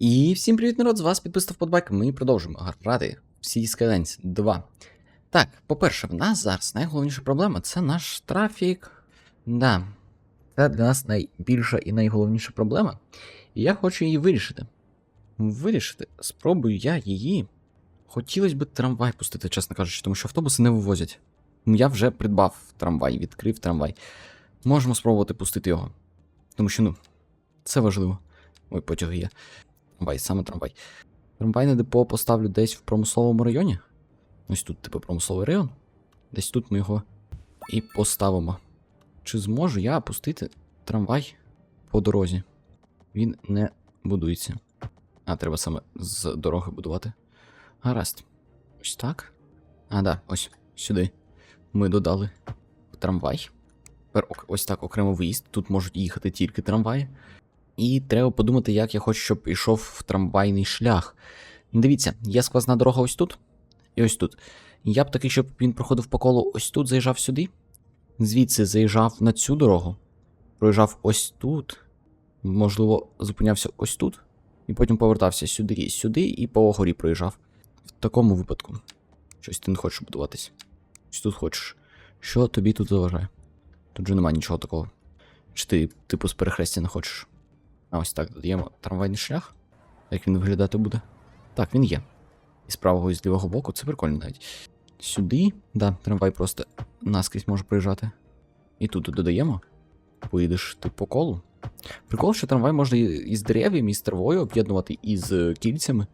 І всім привіт, народ! З вас підписав подбайк. Ми продовжуємо грати в City Skylines 2. Так, по-перше, в нас зараз найголовніша проблема це наш трафік. Да, це для нас найбільша і найголовніша проблема. І я хочу її вирішити. Вирішити. Спробую я її. Хотілося б трамвай пустити, чесно кажучи, тому що автобуси не вивозять. Я вже придбав трамвай, відкрив трамвай. Можемо спробувати пустити його. Тому що, ну, це важливо. Ой, потяги є. Трамвай, саме трамвай. Трамвайне депо поставлю десь в промисловому районі. Ось тут, типу, промисловий район. Десь тут ми його і поставимо. Чи зможу я пустити трамвай по дорозі? Він не будується. А, треба саме з дороги будувати. Гаразд. Ось так. А, да, ось сюди. Ми додали трамвай. Ось так окремо виїзд. Тут можуть їхати тільки трамваї. І треба подумати, як я хочу, щоб йшов трамвайний шлях. Дивіться, є сквозна дорога ось тут і ось тут. Я б такий, щоб він проходив по колу ось тут, заїжджав сюди. Звідси заїжджав на цю дорогу, проїжджав ось тут. Можливо, зупинявся ось тут, і потім повертався сюди і сюди, і по горі проїжджав. В такому випадку. Щось ти не хочеш будуватись. Ось тут хочеш. Що тобі тут заважає? Тут же немає нічого такого. Чи ти, типу, з перехрестя не хочеш? А ось так додаємо трамвайний шлях. Як він виглядати буде? Так, він є. І з правого і з лівого боку, це прикольно навіть. Сюди, да, трамвай просто наскрізь може приїжджати. І тут додаємо. Поїдеш ти по колу. Прикол, що трамвай можна із дерев'ям, і з травою об'єднувати із кільцями.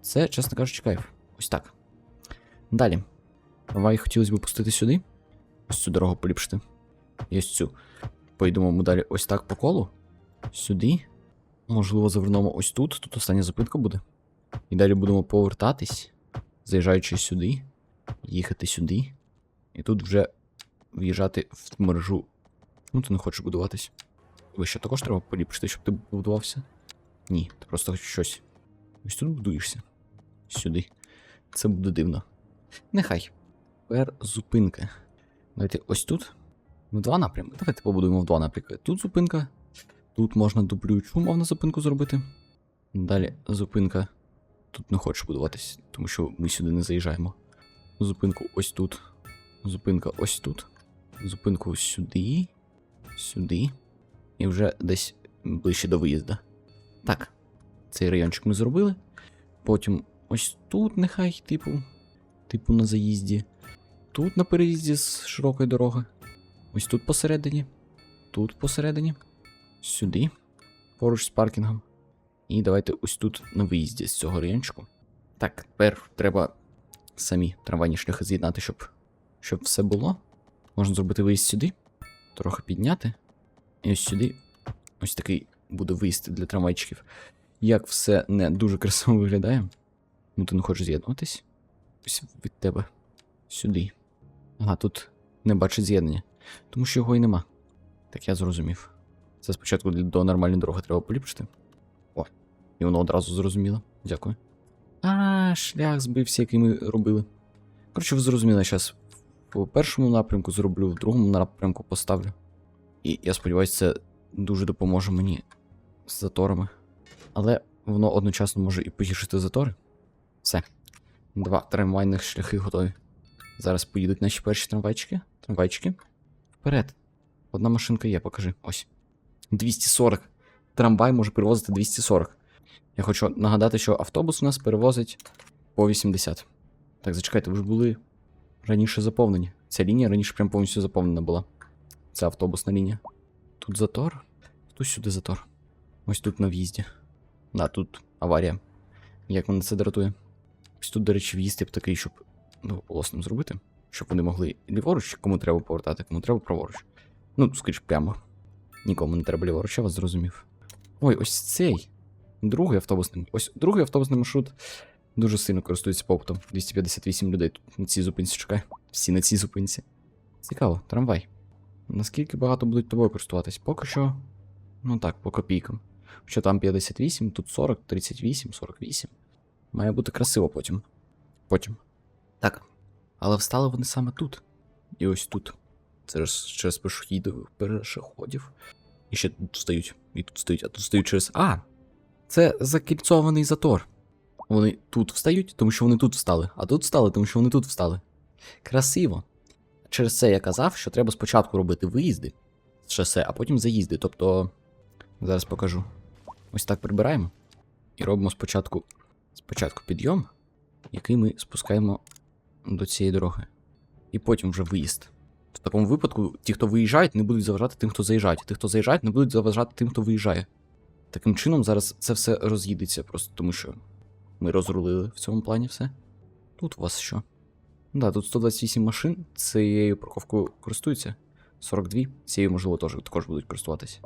Це, чесно кажучи, кайф. Ось так. Далі. Трамвай хотілося б пустити сюди. Ось цю дорогу поліпшити. І ось цю. Поїдемо ми далі ось так по колу. Сюди. Можливо, завернемо ось тут. Тут остання зупинка буде. І далі будемо повертатись, заїжджаючи сюди, їхати сюди. І тут вже в'їжджати в мережу. Ну, ти не хочеш будуватись. Ви що також треба поліпшити, щоб ти будувався? Ні, ти просто щось. Ось тут будуєшся. Сюди. Це буде дивно. Нехай. Тепер зупинка. Давайте ось тут. В два напрямки. Давайте побудуємо в два напрямки. Тут зупинка. Тут можна дублюючу мовну зупинку зробити. Далі зупинка. Тут не хочу будуватись, тому що ми сюди не заїжджаємо. Зупинку ось тут. Зупинка ось тут. Зупинку сюди. Сюди. І вже десь ближче до виїзду. Так. Цей райончик ми зробили. Потім ось тут, нехай, типу. Типу на заїзді. Тут на переїзді з широкої дороги. Ось тут посередині. Тут посередині. Сюди. Поруч з паркінгом. І давайте ось тут на виїзді з цього райончику. Так, тепер треба самі трамвайні шляхи з'єднати, щоб, щоб все було. Можна зробити виїзд сюди, трохи підняти. І ось сюди. Ось такий буде виїзд для трамвайчиків. Як все не дуже красиво виглядає. Ну, ти не хочеш з'єднуватись. Ось від тебе. Сюди. Ага, тут не бачить з'єднання. Тому що його і нема. Так я зрозумів. Це спочатку до нормальної дороги треба поліпшити. О, І воно одразу зрозуміло. Дякую. А, шлях збився, який ми робили. Коротше, ви зрозуміли, я зараз в першому напрямку зроблю, в другому напрямку поставлю. І я сподіваюся, це дуже допоможе мені з заторами. Але воно одночасно може і погіршити затори. Все. Два трамвайних шляхи готові. Зараз поїдуть наші перші трамвайчики. Трамвайчики. Вперед. Одна машинка є, покажи. Ось. 240. Трамвай може перевозити 240. Я хочу нагадати, що автобус у нас перевозить по 80. Так, зачекайте, ви ж були раніше заповнені. Ця лінія раніше прям повністю заповнена була. Це автобусна лінія. Тут затор. Тут сюди затор. Ось тут на в'їзді. Да, тут аварія. Як мене це дратує? Ось тут, до речі, в'їзд я б такий, щоб ну, голосним зробити. Щоб вони могли ліворуч, кому треба повертати, кому треба праворуч. Ну, скоріш прямо. Нікому не треба ліворуч, вас зрозумів. Ой, ось цей. Другий автобусний. Ось другий автобусний маршрут дуже сильно користується попитом. 258 людей тут на цій зупинці чекає. Всі на цій зупинці. Цікаво, трамвай. Наскільки багато будуть тобою користуватись? Поки що. Ну так, по копійкам. Що там 58, тут 40, 38, 48. Має бути красиво потім. Потім. Так. Але встали вони саме тут. І ось тут. Ж через пішохідів перешоходів. І ще тут стоять. І тут стоять, а тут стоять через. А! Це закільцований затор. Вони тут встають, тому що вони тут встали, а тут встали, тому що вони тут встали. Красиво. Через це я казав, що треба спочатку робити виїзди з шосе, а потім заїзди. Тобто, зараз покажу. Ось так прибираємо. І робимо спочатку, спочатку підйом, який ми спускаємо до цієї дороги. І потім вже виїзд. В такому випадку ті, хто виїжджають, не будуть заважати тим, хто заїжджає. Ті, хто заїжджають, не будуть заважати тим, хто виїжджає. Таким чином, зараз це все роз'їдеться, просто тому що ми розрулили в цьому плані все. Тут у вас що? Да, тут 128 машин, цією парковкою користуються. 42, цією, можливо, теж також будуть користуватися.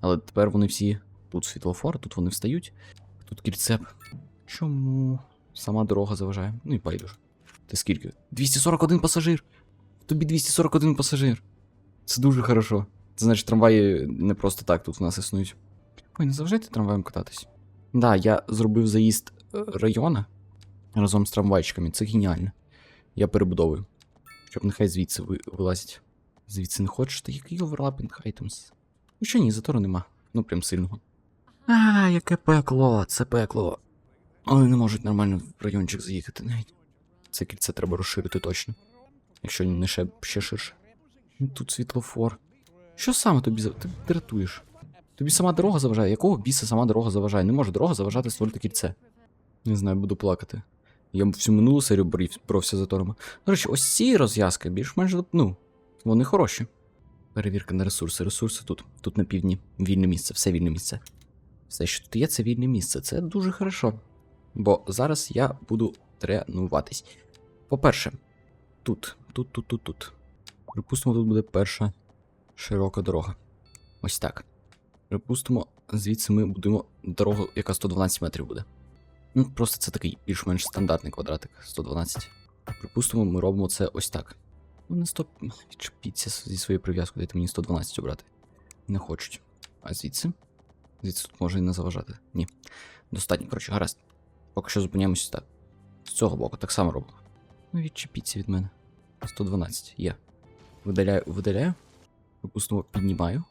Але тепер вони всі тут світлофор, тут вони встають, тут кільцеп. Чому сама дорога заважає? Ну і байдуже. Ти скільки? 241 пасажир! Тобі 241 пасажир. Це дуже хорошо. Це значить, трамваї не просто так тут в нас існують. Ой, не заважайте трамваєм кататись. Да, я зробив заїзд е, району разом з трамвайчиками. Це геніально. Я перебудовую. Щоб нехай звідси ви, вилазять. Звідси не хочеш, та який overlapping items? Ну що ні, затору нема. Ну прям сильного. А, яке пекло, це пекло. Вони не можуть нормально в райончик заїхати навіть. Це кільце треба розширити точно. Якщо не ще, ще ширше. Тут світлофор. Що саме тобі. Ти дратуєш? Тобі сама дорога заважає. Якого біса сама дорога заважає? Не може дорога заважати створити кільце. Не знаю, буду плакати. Я всю минулу серію борів, боровся за торами. До речі, ось ці розв'язки більш-менш, ну, вони хороші. Перевірка на ресурси. Ресурси тут. Тут на півдні. Вільне місце, все вільне місце. Все, що тут є, це вільне місце. Це дуже хорошо. Бо зараз я буду тренуватись. По-перше, тут, тут, тут, тут, тут. Припустимо, тут буде перша широка дорога. Ось так. Припустимо, звідси ми будемо дорогу, яка 112 метрів буде. Ну, просто це такий більш-менш стандартний квадратик 112. Припустимо, ми робимо це ось так. Ну, не 100... Відчепіться зі своєю прив'язкою, дайте мені 112 обрати. Не хочуть. А звідси? Звідси тут може і не заважати. Ні. Достатньо, коротше, гаразд. Поки що зупиняємося так. З цього боку так само робимо. Ну, відчепіться від мене. 112 є. Видаляю, видаляю. Припустимо, піднімаю.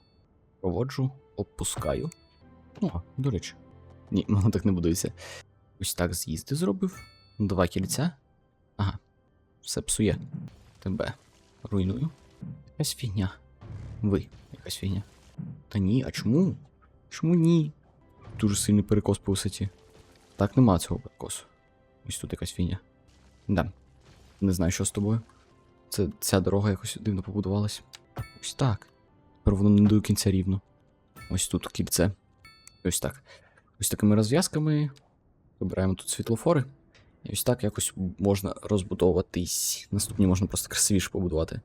Проводжу, опускаю. О, до речі. Ні, воно так не будується. Ось так з'їзди зробив. Два кільця. Ага. Все псує. Тебе. Руйную. Якась фігня. Ви, якась фігня. Та ні, а чому? Чому ні? Дуже сильний перекос по висоті. Так нема цього перекосу. Ось тут якась фігня. Да. Не знаю, що з тобою. Це ця дорога якось дивно побудувалась. Ось так. Тепер воно не до кінця рівно. Ось тут кільце. Ось так. Ось такими розв'язками. Вибираємо тут світлофори. І ось так якось можна розбудовуватись. Наступні можна просто красивіше побудувати.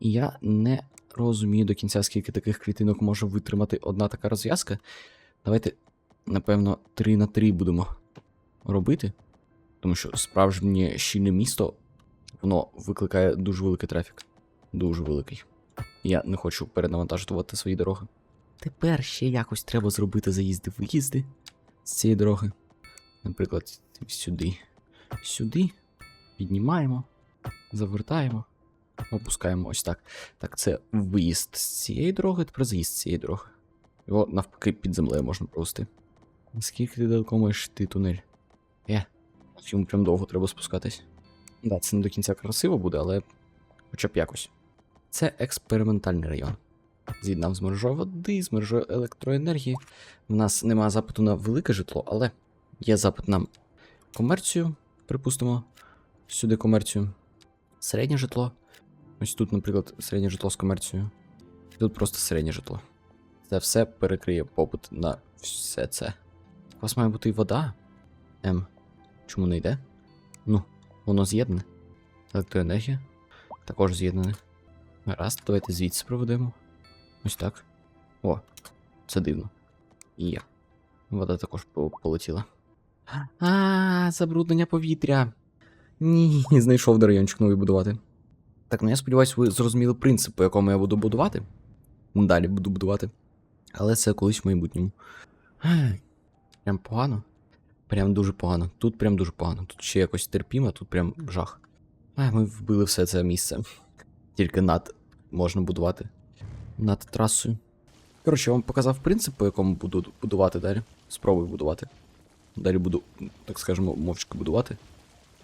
І я не розумію до кінця, скільки таких клітинок може витримати одна така розв'язка. Давайте, напевно, 3 на 3 будемо робити. Тому що справжнє щільне місто, воно викликає дуже великий трафік. Дуже великий. Я не хочу перенавантажувати свої дороги. Тепер ще якось треба зробити заїзди-виїзди з цієї дороги. Наприклад, сюди. Сюди. Піднімаємо, завертаємо, опускаємо ось так. Так, це виїзд з цієї дороги, тепер заїзд з цієї дороги. Його навпаки під землею можна провести. Наскільки ти далеко можеш йти тунель? Е, йому прям довго треба спускатись. Да, це не до кінця красиво буде, але хоча б якось. Це експериментальний район. З'єднав з мережою води, з мережою електроенергії. У нас немає запиту на велике житло, але є запит на комерцію, припустимо, сюди комерцію. Середнє житло. Ось тут, наприклад, середнє житло з комерцією. Тут просто середнє житло. Це все перекриє попит на все це. У вас має бути і вода. Ем. Чому не йде? Ну, воно з'єднане. Електроенергія. Також з'єднане. Гаразд, давайте звідси проведемо. Ось так. О, це дивно. І Є. Вода також полетіла. А, забруднення повітря. Ні, знайшов де райончик новий будувати. Так, ну я сподіваюся, ви зрозуміли принцип, по якому я буду будувати. Далі буду будувати. Але це колись в майбутньому. Прям погано. Прям дуже погано. Тут прям дуже погано. Тут ще якось терпімо, тут прям жах. А, ми вбили все це місце. Тільки над можна будувати. Над трасою. Коротше, я вам показав принцип, по якому буду будувати далі. Спробую будувати. Далі буду, так скажемо, мовчки будувати.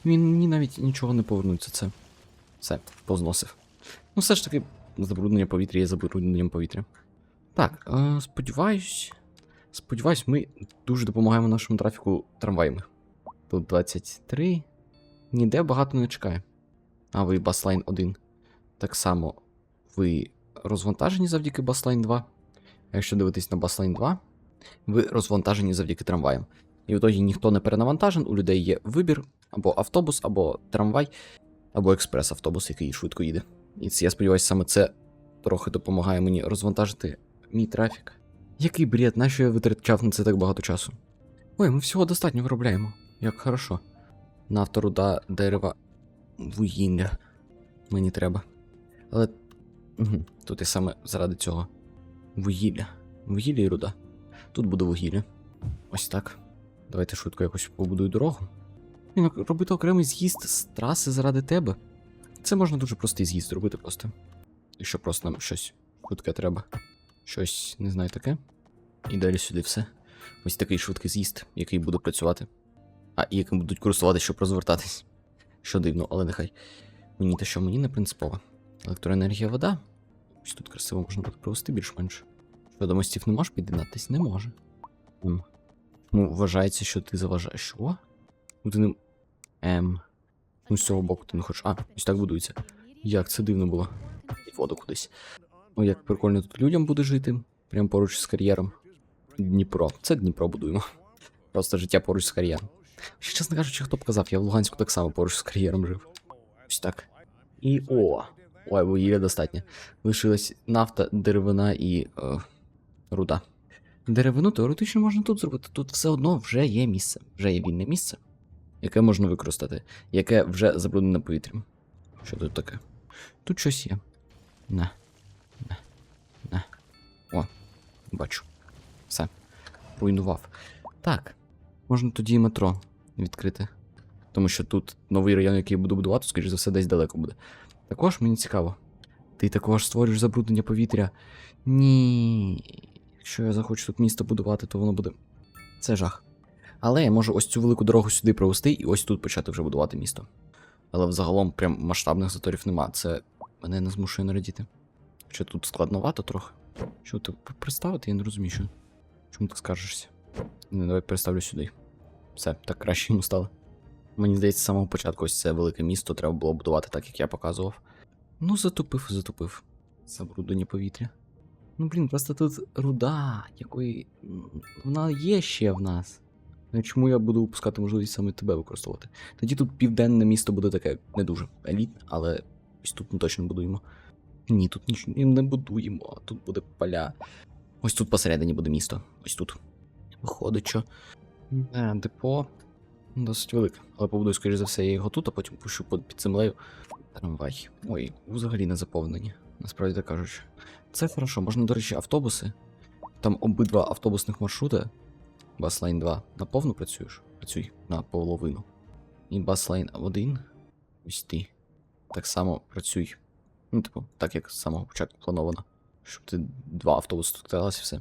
Мені навіть нічого не повернуться, це. Все, позносив. Ну, все ж таки, забруднення повітря є забрудненням повітря. Так, е, сподіваюсь. Сподіваюсь, ми дуже допомагаємо нашому трафіку трамваями. Тут 23. Ніде багато не чекає. А ви Баслайн 1. Так само ви розвантажені завдяки Баслайн 2. А якщо дивитись на Баслайн 2, ви розвантажені завдяки трамваям. І в ітогі ніхто не перенавантажен, у людей є вибір або автобус, або трамвай, або експрес-автобус, який швидко їде. І це, я сподіваюся, саме це трохи допомагає мені розвантажити мій трафік. Який бред, нащо я витрачав на це так багато часу? Ой, ми всього достатньо виробляємо. Як хорошо. Нафта, руда, дерева, вугілля. Мені треба. Але. Тут і саме заради цього. Вугілля. Вугілля і руда. Тут буде вугілля. Ось так. Давайте швидко якось побудую дорогу. Він робити окремий з'їзд з траси заради тебе. Це можна дуже простий з'їзд зробити просто. Якщо просто нам щось швидке треба. Щось, не знаю, таке. І далі сюди все. Ось такий швидкий з'їзд, який буде працювати. А і яким будуть користуватися, щоб розвертатись. Що дивно, але нехай. Мені те, що мені не принципово. Електроенергія, вода. Ось тут красиво можна буде провести більш-менш. Що до мостів не можеш під'єднатись? Не може. Ем. Ну, вважається, що ти заважаєш. Що? Ну ти не. Ем. Ну, з цього боку ти не хочеш. А, ось так будується. Як це дивно було. І воду кудись. О, як прикольно тут людям буде жити. Прямо поруч з кар'єром. Дніпро. Це Дніпро будуємо. Просто життя поруч з кар'єром. Ще, чесно кажучи, хто б казав, я в Луганську так само поруч з кар'єром жив. Ось так. І о. Ой, вугілля достатньо. Лишилась нафта, деревина і е, руда. Деревину теоретично можна тут зробити. Тут все одно вже є місце. Вже є вільне місце, яке можна використати, яке вже забруднене повітрям. Що тут таке? Тут щось є. На. О, бачу. Все. Руйнував. Так. Можна тоді і метро відкрити. Тому що тут новий район, який я буду будувати, скоріш за все, десь далеко буде. Також мені цікаво. Ти також створюєш забруднення повітря. Ні. Якщо я захочу тут місто будувати, то воно буде. Це жах. Але я можу ось цю велику дорогу сюди провести і ось тут почати вже будувати місто. Але взагалом прям масштабних заторів нема. Це мене не змушує нарадіти. Хоча тут складновато трохи. Що ти представити, я не розумію, що. Чому ти скаржишся? Не, давай переставлю сюди. Все, так краще йому стало. Мені здається, з самого початку ось це велике місто треба було будувати так, як я показував. Ну, затупив, затупив. Забруднення повітря. Ну, блін, просто тут руда, якої. Вона є ще в нас. Ну, Чому я буду випускати можливість саме тебе використовувати? Тоді тут південне місто буде таке не дуже елітне, але ось тут ми точно будуємо. Ні, тут нічого не будуємо, тут буде поля. Ось тут посередині буде місто. Ось тут. Виходить, що. Е, депо досить велике. Але побудую, скоріш за все, я його тут, а потім пущу під землею. Трамвай. Ой, взагалі не заповнені, насправді так кажучи. Це хорошо, можна, до речі, автобуси. Там обидва автобусних маршрути. Баслайн 2 наповну працюєш? Працюй на половину. І Баслайн 1. Ось ти. Так само працюй. Ну, типу, так як з самого початку плановано. Щоб ти два автобуси тут каталась і все.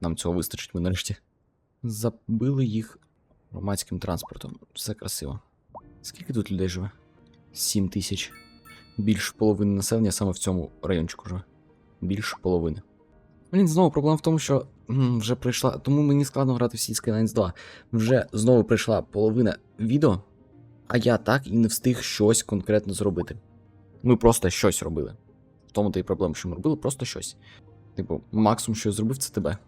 Нам цього вистачить, ми нарешті. Забили їх громадським транспортом. Все красиво. Скільки тут людей живе? 7 тисяч. Більш половини населення саме в цьому райончику живе. Більше половини. Блін, знову проблема в тому, що вже прийшла. Тому мені складно грати в Skylines 2. Вже знову прийшла половина відео, а я так і не встиг щось конкретно зробити. Ми просто щось робили. В тому та й проблема, що ми робили просто щось. Типу, максимум, що я зробив, це тебе.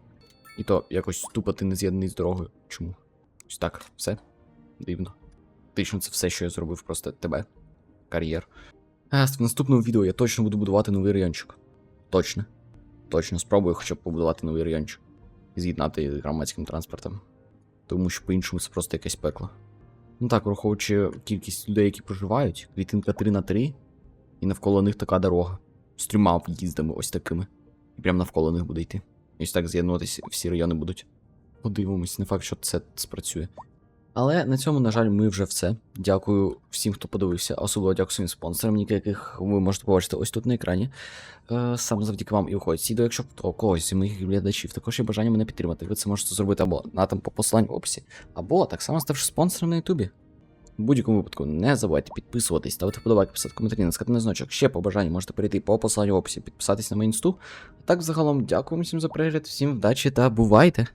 І то якось тупо ти не з'єднаний з дорогою. Чому? Ось так, все. Дивно. Фактично, це все, що я зробив, просто тебе. Кар'єр. А, в наступному відео я точно буду будувати новий райончик. Точно. Точно спробую хоча б побудувати новий райончик. І з'єднати з громадським транспортом. Тому що по-іншому це просто якесь пекло. Ну так, враховуючи кількість людей, які проживають, клітинка 3 на 3, і навколо них така дорога. З трьома в'їздами ось такими. І прямо навколо них буде йти. І ось так з'єднуватись всі райони будуть. Подивимось, не факт, що це спрацює. Але на цьому, на жаль, ми вже все. Дякую всім, хто подивився, особливо дякую своїм спонсорам, яких ви можете побачити ось тут на екрані. Е, саме завдяки вам і виходить відео, якщо у когось з моїх глядачів також є бажання мене підтримати, ви це можете зробити або на там по посиланню в описі, або так само ставши спонсором на Ютубі. В будь-якому випадку не забувайте підписуватись, ставити вподобайки, писати коментарі, наскати на значок. Ще по бажанню можете перейти по посиланню в описі, підписатись на мою інсту. А так, загалом, дякую всім за перегляд, всім вдачі та бувайте!